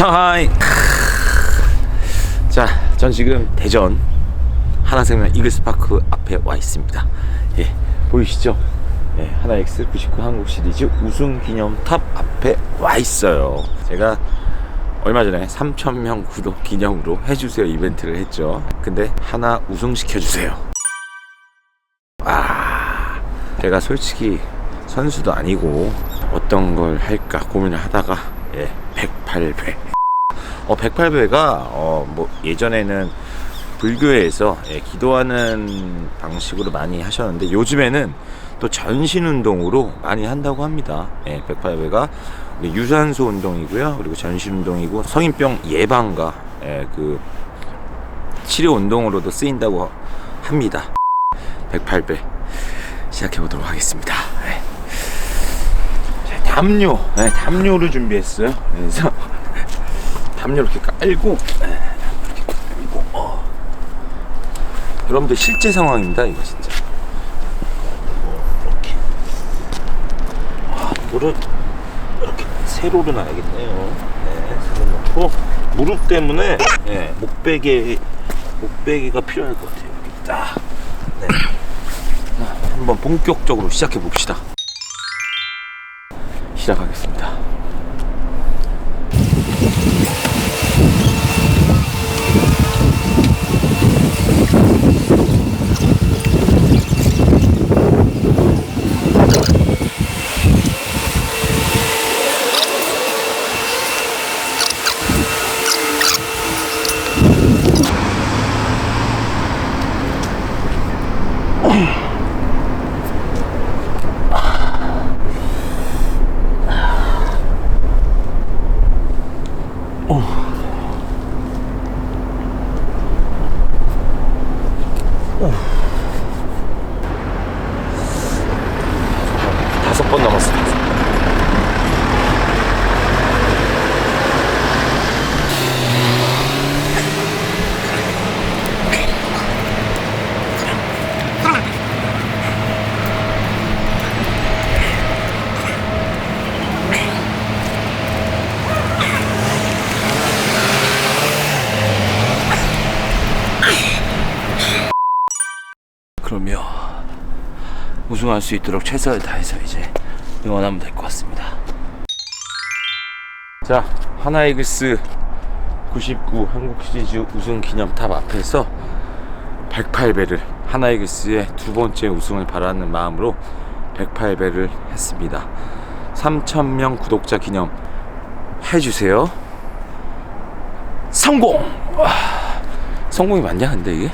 상하이. 자, 전 지금 대전 하나생명 이글스파크 앞에 와 있습니다. 예, 보이시죠? 예, 하나X 99 한국 시리즈 우승 기념 탑 앞에 와 있어요. 제가 얼마 전에 3,000명 구독 기념으로 해주세요 이벤트를 했죠. 근데 하나 우승 시켜주세요. 아, 제가 솔직히 선수도 아니고 어떤 걸 할까 고민을 하다가 예, 108배. 어, 108배가 어, 뭐 예전에는 불교에서 예, 기도하는 방식으로 많이 하셨는데 요즘에는 또 전신 운동으로 많이 한다고 합니다. 예, 108배가 유산소 운동이고요. 그리고 전신 운동이고 성인병 예방과 예, 그 치료 운동으로도 쓰인다고 합니다. 108배 시작해 보도록 하겠습니다. 네. 자, 담요, 네, 담요를 준비했어요. 그래서 담요 이렇게 깔고, 네, 이렇게 깔고, 어. 여러분들 실제 상황입니다. 이거 진짜. 이렇게. 아, 물을 이렇게 세로로 놔야겠네요. 네, 세로 놓고 무릎 때문에 네, 목베개 목베개가 필요할 것 같아요. 이렇게 딱. 네. 한번 본격적으로 시작해 봅시다. 시작하겠습니다. 다섯 번 남았습니다. 그럼요. 우승할 수 있도록 최선을 다해서 이제 응원하면 될 것 같습니다. 자, 하나이글스 99 한국 시리즈 우승 기념탑 앞에서 108배를 하나이글스의 두 번째 우승을 바라는 마음으로 108배를 했습니다. 3,000명 구독자 기념 해주세요. 성공! 와, 성공이 맞냐, 근데 이게?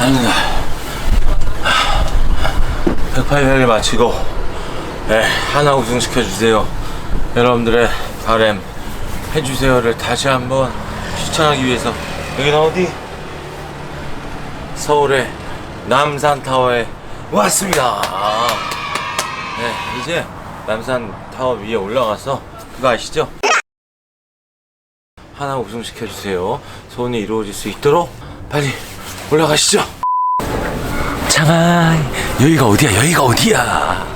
아닙니다. 108회를 마치고 네, 하나 우승시켜 주세요. 여러분들의 바램 해주세요를 다시 한번 추천하기 위해서 여기는 어디? 서울의 남산타워에 왔습니다. 네, 이제 남산타워 위에 올라가서 그거 아시죠? 하나 우승시켜 주세요. 소원이 이루어질 수 있도록 빨리 올라가시죠. 장하이. 여기가 어디야? 여기가 어디야?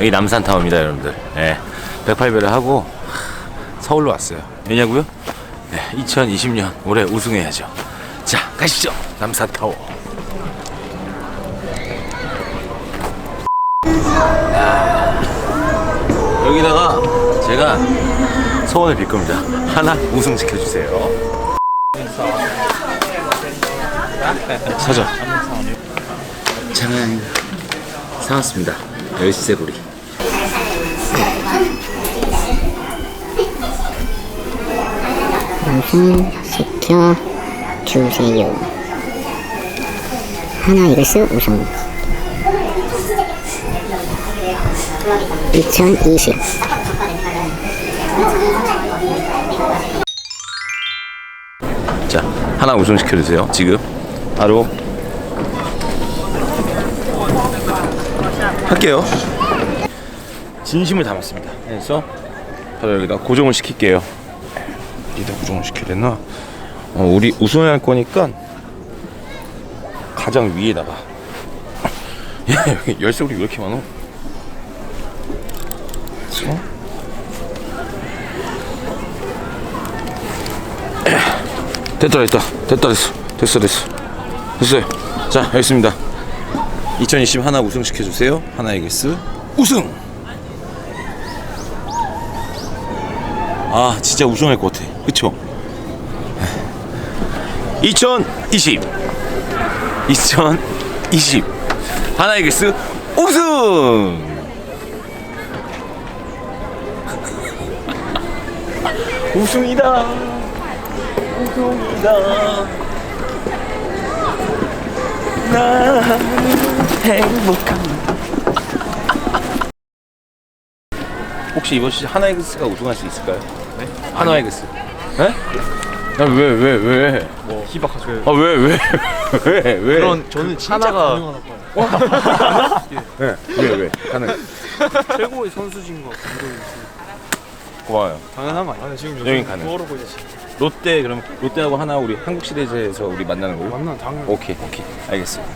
여기 남산타워입니다 여러분들. 네, 108배를 하고 서울로 왔어요. 왜냐고요? 네, 2020년 올해 우승해야죠. 자 가시죠. 남산타워. 야, 여기다가 제가 소원을 빌 겁니다. 하나 우승 시켜주세요. 사 전 장은 사왔습니다. 열쇠고리. 우승 시켜 주세요. 하나 이글스 우승. 2020 자, 하나 우승 시켜주세요. 지금 바로 할게요. 진심을 담았습니다. 그래서 바로 여기다 고정을 시킬게요. 여기다 고정을 시켜야 되나? 어, 우리 우승할 거니까 가장 위에다가 야, 여기 열쇠고리 왜 이렇게 많어? 그래서 됐다 됐다 됐다 됐어 됐어 됐어 됐어요 자 여기 있습니다 2020 하나 우승 시켜주세요. 하나 이글스. 우승! 아 진짜 우승할 것 같아. 그쵸? 2020 2020 하나 이글스. 우승! 우승이다. 우승이다. 나는 행복합니다 혹시 이번 시즌 하나이글스가 우승할 수 있을까요? 네? 하나이글스 네? 왜 왜 왜? 뭐 희박하죠. 아 왜 왜? 왜 왜? 그런 저는 진짜 하나가- 가능하다 봐요. 왜왜 왜? 가능 최고의 선수진 거 감독이 고마워요 당연한 거 아니야? 아니, 지금 여긴 가능. 뭐로 보이지? 롯데 그럼 롯데하고 하나 우리 한국 시리즈에서 우리 만나는 걸로? 만나 당연. 오케이 오케이 알겠습니다